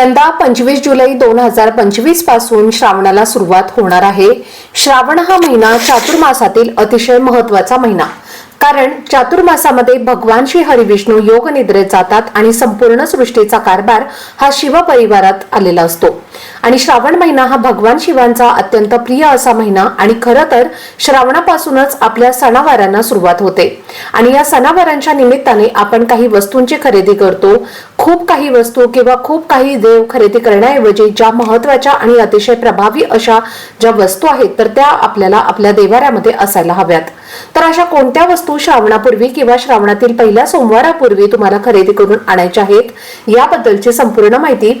यंदा पंचवीस जुलै दोन हजार पंचवीसपासून श्रावणाला सुरुवात होणार आहे. श्रावण हा महिना चातुर्मासातील अतिशय महत्त्वाचा महिना. कारण चातुर्मासामध्ये भगवान श्री हरिविष्णू योग निद्रेत जातात आणि संपूर्ण सृष्टीचा कारभार हा शिव परिवारात आलेला असतो. आणि श्रावण महिना हा भगवान शिवांचा अत्यंत प्रिय असा महिना आणि खरं तर श्रावणापासूनच आपल्या सणावारांना सुरुवात होते. आणि या सणावारांच्या निमित्ताने आपण काही वस्तूंची खरेदी करतो खूप काही वस्तू किंवा खूप काही देव खरेदी करण्याऐवजी ज्या महत्त्वाच्या आणि अतिशय प्रभावी अशा ज्या वस्तू आहेत तर त्या आपल्याला आपल्या देवाऱ्यामध्ये असायला हव्यात. तर अशा कोणत्या वस्तू श्रावणापूर्वी किंवा श्रावणातील पहिल्या सोमवारापूर्वी तुम्हाला खरेदी करून आणायच्या आहेत याबद्दलची संपूर्ण माहिती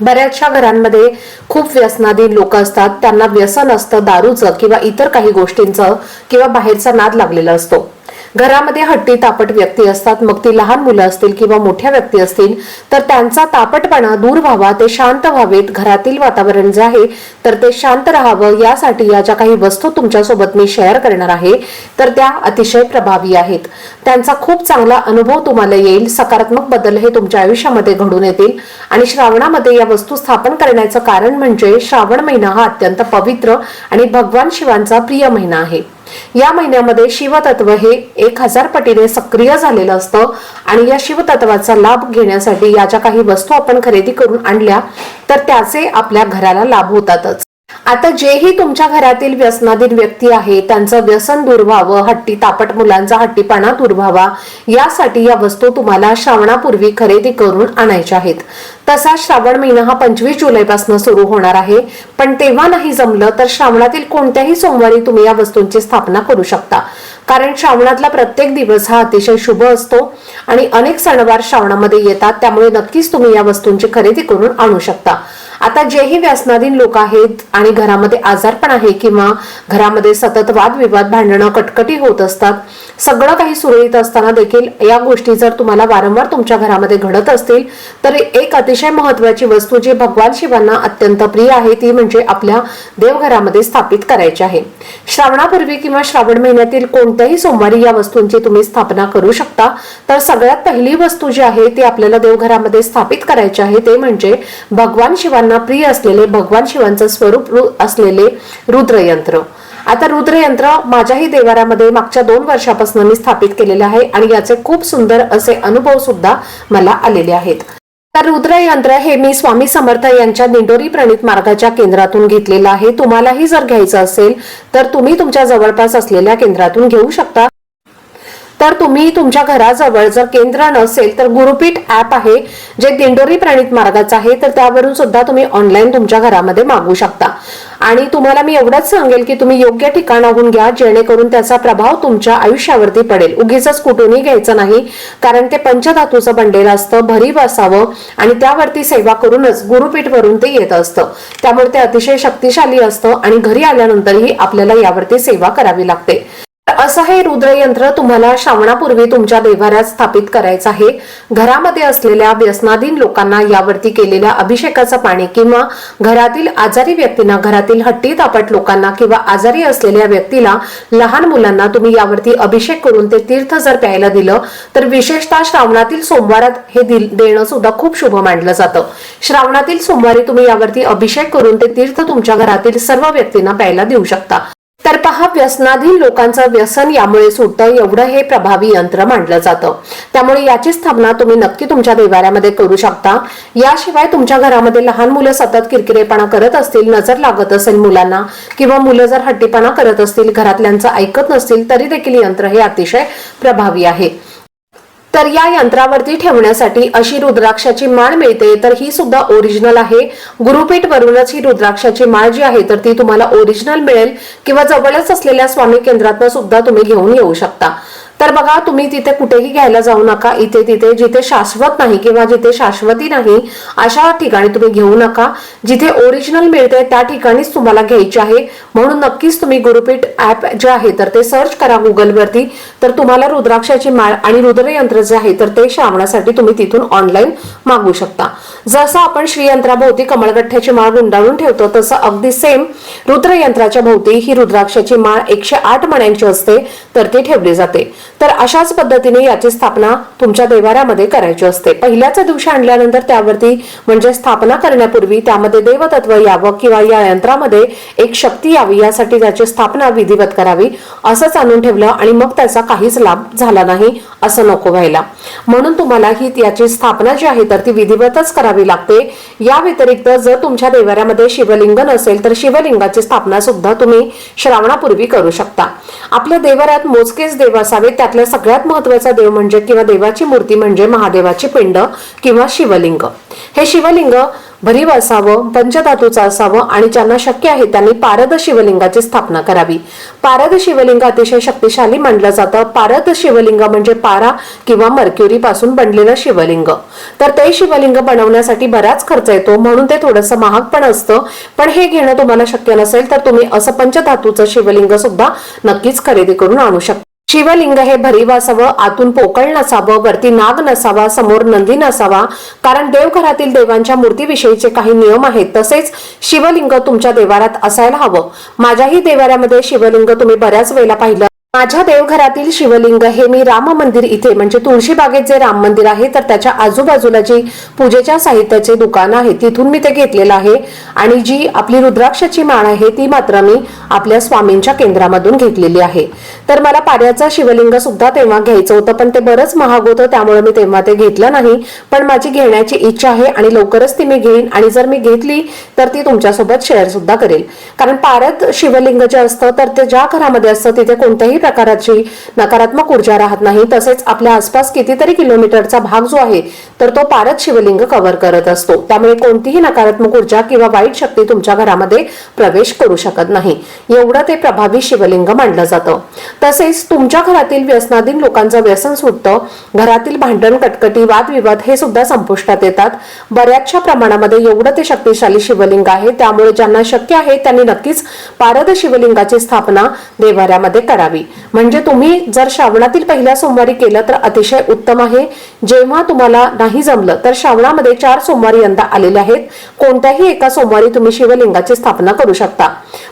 बऱ्याचशा घरांमध्ये खूप व्यसनाधीन लोक असतात. त्यांना व्यसन असतं दारूचं किंवा इतर काही गोष्टींचं किंवा बाहेरचा नाद लागलेला असतो. घरामध्ये हट्टी तापट व्यक्ती असतात मग ती लहान मुलं असतील किंवा मोठ्या व्यक्ती असतील तर त्यांचा तापटपणा दूर व्हावा ते शांत व्हावेत घरातील वातावरण जे आहे तर ते शांत राहावं यासाठी या ज्या काही वस्तू तुमच्यासोबत मी शेअर करणार आहे तर त्या अतिशय प्रभावी आहेत. त्यांचा खूप चांगला अनुभव तुम्हाला येईल सकारात्मक बदल हे तुमच्या आयुष्यामध्ये घडून येतील. आणि श्रावणामध्ये या वस्तू स्थापन करण्याचं कारण म्हणजे श्रावण महिना हा अत्यंत पवित्र आणि भगवान शिवांचा प्रिय महिना आहे. या महिन्यामध्ये शिवतत्व हे एक हजार पटीने सक्रिय झालेलं असतं आणि या शिवतत्वाचा लाभ घेण्यासाठी या ज्या काही वस्तू आपण खरेदी करून आणल्या तर त्याचे आपल्या घराला लाभ होतातच. आता जेही तुमच्या घरातील व्यसनाधीन व्यक्ती आहे त्यांचं व्यसन दूर व्हावं हट्टी तापट मुलांचा हट्टीपणा दूर व्हावा यासाठी या वस्तू तुम्हाला श्रावणापूर्वी खरेदी करून आणायच्या आहेत. तसा श्रावण महिना हा पंचवीस जुलैपासून सुरू होणार आहे. पण तेव्हा नाही जमलं तर श्रावणातील कोणत्याही सोमवारी तुम्ही या वस्तूंची स्थापना करू शकता. कारण श्रावणातला प्रत्येक दिवस हा अतिशय शुभ असतो आणि अनेक सणवार श्रावणामध्ये येतात त्यामुळे नक्कीच तुम्ही या वस्तूंची खरेदी करून आणू शकता. आता जेही व्यसनाधीन लोक आहेत आणि घरामध्ये आजारपण आहे किंवा घरामध्ये सतत वादविवाद भांडणं कटकटी होत असतात सगळं काही सुरळीत असताना देखील या गोष्टी जर तुम्हाला वारंवार तुमच्या घरामध्ये घडत असतील तर एक अतिशय महत्वाची वस्तू जी भगवान शिवांना अत्यंत प्रिय आहे ती म्हणजे आपल्या देवघरामध्ये स्थापित करायची आहे. श्रावणापूर्वी किंवा श्रावण महिन्यातील कोणत्याही सोमवारी या वस्तूंची तुम्ही स्थापना करू शकता तर सगळ्यात पहिली वस्तू जी आहे ती आपल्याला देवघरामध्ये स्थापित करायची आहे ते म्हणजे भगवान शिवांना प्रिय असलेले भगवान शिवांचं स्वरूप रु- असलेले रुद्रयंत्र. आता रुद्रयंत्र माझ्याही देवारामध्ये मागच्या दोन वर्षापासून मी स्थापित केलेले आहे आणि याचे खूप सुंदर असे अनुभव सुद्धा मला आलेले आहेत. तर रुद्रयंत्र हे मी स्वामी समर्थ यांच्या दिंडोरी प्रणित मार्गाच्या केंद्रातून घेतलेलं आहे. तुम्हालाही जर घ्यायचं असेल तर तुम्ही तुमच्या जवळपास असलेल्या केंद्रातून घेऊ शकता. तर तुम्ही तुमच्या घराजवळ जर केंद्र नसेल तर गुरुपीठ ऍप आहे जे दिंडोरी प्रणित मार्गाचं आहे तर त्यावरून सुद्धा तुम्ही ऑनलाईन तुमच्या घरामध्ये मागवू शकता. आणि तुम्हाला मी एवढंच सांगेल की तुम्ही योग्य ठिकाणाहून घ्या जेणेकरून त्याचा प्रभाव तुमच्या आयुष्यावरती पडेल. उगीच कुठूनही घ्यायचं नाही कारण ते पंचधातूचं बनलेलं असतं भरीव असावं आणि त्यावरती सेवा करूनच गुरुपीठ वरून ते येत असतं. त्यामुळे ते अतिशय शक्तिशाली असतं आणि घरी आल्यानंतरही आपल्याला यावरती सेवा करावी लागते. असं हे रुद्रयंत्र तुम्हाला श्रावणापूर्वी तुमच्या देवाऱ्यात स्थापित करायचं आहे. घरामध्ये असलेल्या व्यसनाधीन लोकांना यावरती केलेल्या अभिषेकाचं पाणी किंवा घरातील आजारी व्यक्तींना घरातील हट्टी तापट लोकांना किंवा आजारी असलेल्या व्यक्तीला लहान मुलांना तुम्ही यावरती अभिषेक करून ते तीर्थ जर प्यायला दिलं तर विशेषतः श्रावणातील सोमवारात हे देणं सुद्धा खूप शुभ मानलं जातं. श्रावणातील सोमवारी तुम्ही यावरती अभिषेक करून ते तीर्थ तुमच्या घरातील सर्व व्यक्तींना प्यायला देऊ शकता. तर पहा व्यसनाधीन लोकांचं व्यसन यामुळे सुटतं एवढं हे प्रभावी यंत्र मांडलं जातं. त्यामुळे याची स्थापना तुम्ही नक्की तुमच्या देवाऱ्यामध्ये करू शकता. याशिवाय तुमच्या घरामध्ये लहान मुलं सतत किरकिरेपणा करत असतील नजर लागत असेल मुलांना किंवा मुलं जर हट्टीपणा करत असतील घरातल्यांचं ऐकत नसतील तरी देखील यंत्र हे अतिशय प्रभावी आहे. तर या यंत्रावरती ठेवण्यासाठी अशी रुद्राक्षाची माळ मिळते तर ही सुद्धा ओरिजिनल आहे. गुरुपेठ वरूनच ही रुद्राक्षाची माळ जी आहे तर ती तुम्हाला ओरिजिनल मिळेल किंवा जवळच असलेल्या स्वामी केंद्रातून सुद्धा तुम्ही घेऊन येऊ शकता. तर बघा तुम्ही तिथे कुठेही घ्यायला जाऊ नका. इथे तिथे जिथे शाश्वत नाही किंवा जिथे शाश्वती नाही अशा ठिकाणी तुम्ही घेऊ नका. जिथे ओरिजिनल मिळते त्या ठिकाणीच तुम्हाला घ्यायची आहे. म्हणून नक्कीच तुम्ही गुरुपीठ ऍप जे आहे तर ते सर्च करा गुगलवरती तर तुम्हाला रुद्राक्षाची माळ आणि रुद्रयंत्र जे आहे तर ते श्रावणासाठी तुम्ही तिथून ऑनलाईन मागवू शकता. जसं आपण श्रीयंत्राभोवती कमळगठ्ठ्याची माळ गुंडाळून ठेवतो तसं अगदी सेम रुद्रयंत्राच्या भोवती ही रुद्राक्षाची माळ एकशे आठ मण्यांची असते तर ती ठेवली जाते. तर अशाच पद्धतीने याची स्थापना तुमच्या देवाऱ्यामध्ये करायची असते. पहिल्याच दिवशी आणल्यानंतर त्यावरती म्हणजे स्थापना करण्यापूर्वी त्यामध्ये देवतत्व यावं किंवा या यंत्रामध्ये एक शक्ती यावी यासाठी त्याची स्थापना विधिवत करावी असंच आणून ठेवलं आणि मग त्याचा काहीच लाभ झाला नाही. असं नको व्हायला. म्हणून तुम्हाला ही याची स्थापना जी आहे तर ती विधिवतच करावी लागते. या व्यतिरिक्त जर तुमच्या देवाऱ्यामध्ये शिवलिंग नसेल तर शिवलिंगाची स्थापना सुद्धा तुम्ही श्रावणापूर्वी करू शकता. आपल्या देवाऱ्यात मोजकेच देव असावे त्यातल्या सगळ्यात महत्त्वाचा देव म्हणजे किंवा देवाची मूर्ती म्हणजे महादेवाची पिंड किंवा शिवलिंग. हे शिवलिंग भरीव असावं पंचधातूचं असावं आणि ज्यांना शक्य आहे त्यांनी पारद शिवलिंगाची स्थापना करावी. पारद शिवलिंग अतिशय शक्तिशाली मानलं जातं. पारद शिवलिंग म्हणजे पारा किंवा मर्क्युरी पासून बनलेलं शिवलिंग. तर ते शिवलिंग बनवण्यासाठी बराच खर्च येतो म्हणून ते थोडंसं महाग पण असतं. पण हे घेणं तुम्हाला शक्य नसेल तर तुम्ही असं पंचधातूचं शिवलिंग सुद्धा नक्कीच खरेदी करून आणू शकता. शिवलिंग हे भरीव असावं आतून पोकळ नसावं वरती नाग नसावा समोर नंदी नसावा. कारण देवघरातील देवांच्या मूर्तीविषयीचे काही नियम आहेत तसेच शिवलिंग तुमच्या देवारात असायला हवं. माझ्याही देवाऱ्यामध्ये शिवलिंग तुम्ही बऱ्याच वेळेला पाहिलं माझ्या देवघरातील शिवलिंग हे मी राम मंदिर इथे म्हणजे तुळशीबागेत जे राम मंदिर आहे तर त्याच्या आजूबाजूला जी पूजेच्या साहित्याचे दुकान आहे तिथून मी ते घेतलेलं आहे. आणि जी आपली रुद्राक्षाची माळ आहे ती मात्र मी आपल्या स्वामींच्या केंद्रामधून घेतलेली आहे. तर मला पाऱ्याचा शिवलिंग सुद्धा तेव्हा घ्यायचं होतं पण ते बरंच महाग होतं त्यामुळे मी तेव्हा ते घेतलं नाही. पण माझी घेण्याची इच्छा आहे आणि लवकरच ती मी घेईन आणि जर मी घेतली तर ती तुमच्यासोबत शेअर सुद्धा करेल. कारण पारद शिवलिंग जे असतं तर ते ज्या घरामध्ये असतं तिथे कोणत्याही प्रकारची नकारात्मक ऊर्जा राहत नाही. तसेच आपल्या आसपास कितीतरी किलोमीटरचा भाग जो आहे तर तो पारद शिवलिंग कव्हर करत असतो. त्यामुळे कोणतीही नकारात्मक ऊर्जा किंवा वाईट शक्ती तुमच्या घरामध्ये प्रवेश करू शकत नाही. एवढं ते प्रभावी शिवलिंग मानलं जातं. तसेच तुमच्या घरातील व्यसनाधीन लोकांचं व्यसन सुटतं. घरातील भांडण कटकटी वादविवाद हे सुद्धा संपुष्टात येतात. बऱ्याचशा प्रमाणामध्ये एवढं ते शक्तिशाली शिवलिंग आहे. त्यामुळे ज्यांना शक्य आहे त्यांनी नक्कीच पारद शिवलिंगाची स्थापना देवाऱ्यामध्ये करावी. म्हणजे तुम्ही जर श्रावणातील पहिल्या सोमवारी केलं तर अतिशय उत्तम आहे. जेव्हा तुम्हाला नाही जमलं तर श्रावणामध्ये चार सोमवारी यंदा आलेले आहेत. कोणत्याही एका सोमवारी तुम्ही शिवलिंगाची स्थापना करू शकता.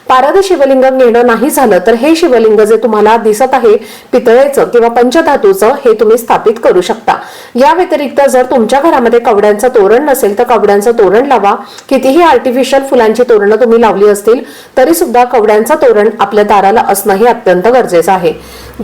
पारद शिवलिंग घेणं नाही झालं तर हे शिवलिंग जे तुम्हाला दिसत आहे पितळेचं किंवा पंचधातूचं हे तुम्ही स्थापित करू शकता. या व्यतिरिक्त जर तुमच्या घरामध्ये कवड्यांचं तोरण नसेल तर कवड्यांचं तोरण लावा. कितीही आर्टिफिशियल फुलांची तोरणं तुम्ही लावली असतील तरी सुद्धा कवड्यांचं तोरण आपल्या दाराला असणं हे अत्यंत गरजेचं आहे.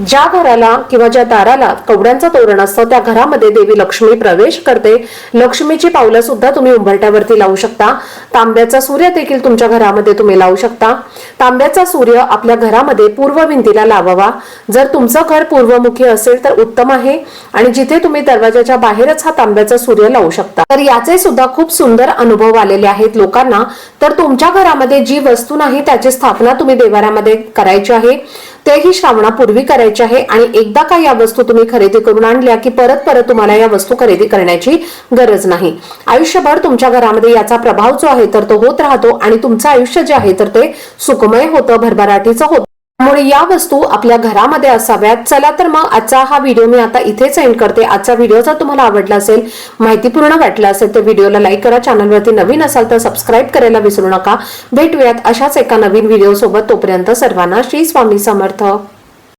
ज्या घराला किंवा ज्या दाराला कवड्यांचं तोरण असतं त्या घरामध्ये देवी लक्ष्मी प्रवेश करते. लक्ष्मीची पावलं सुद्धा तुम्ही उंबरट्यावरती लावू शकता. तांब्याचा सूर्य देखील तुमच्या घरामध्ये तुम्ही लावू शकता. तांब्याचा सूर्य आपल्या घरामध्ये पूर्व भिंतीला लावावा. जर तुमचं घर पूर्वमुखी असेल तर उत्तम आहे. आणि जिथे तुम्ही दरवाजाच्या बाहेरच हा तांब्याचा सूर्य लावू शकता. तर याचे सुद्धा खूप सुंदर अनुभव आलेले आहेत लोकांना. तर तुमच्या घरामध्ये जी वस्तू नाही त्याची स्थापना तुम्ही देवाऱ्यामध्ये करायची आहे. तेही श्रावणापूर्वी करायचे आहे आणि एकदा का या वस्तू तुम्ही खरेदी करून आणल्या की परत परत तुम्हाला या वस्तू खरेदी करण्याची गरज नाही. आयुष्यभर तुमच्या घरामध्ये याचा प्रभाव जो आहे तर तो होत राहतो आणि तुमचं आयुष्य जे आहे तर ते सुखमय होतं भरभराटीचं होतं. त्यामुळे या वस्तू आपल्या घरामध्ये असाव्यात. चला तर मग आजचा हा व्हिडिओ मी आता इथेच एंड करते. आजचा व्हिडिओ जर तुम्हाला आवडला असेल माहितीपूर्ण वाटला असेल तर व्हिडिओला लाईक करा. चॅनलवरती नवीन असाल तर सबस्क्राईब करायला विसरू नका. भेटूयात अशाच एका नवीन व्हिडिओ सोबत. तोपर्यंत सर्वांना श्री स्वामी समर्थ.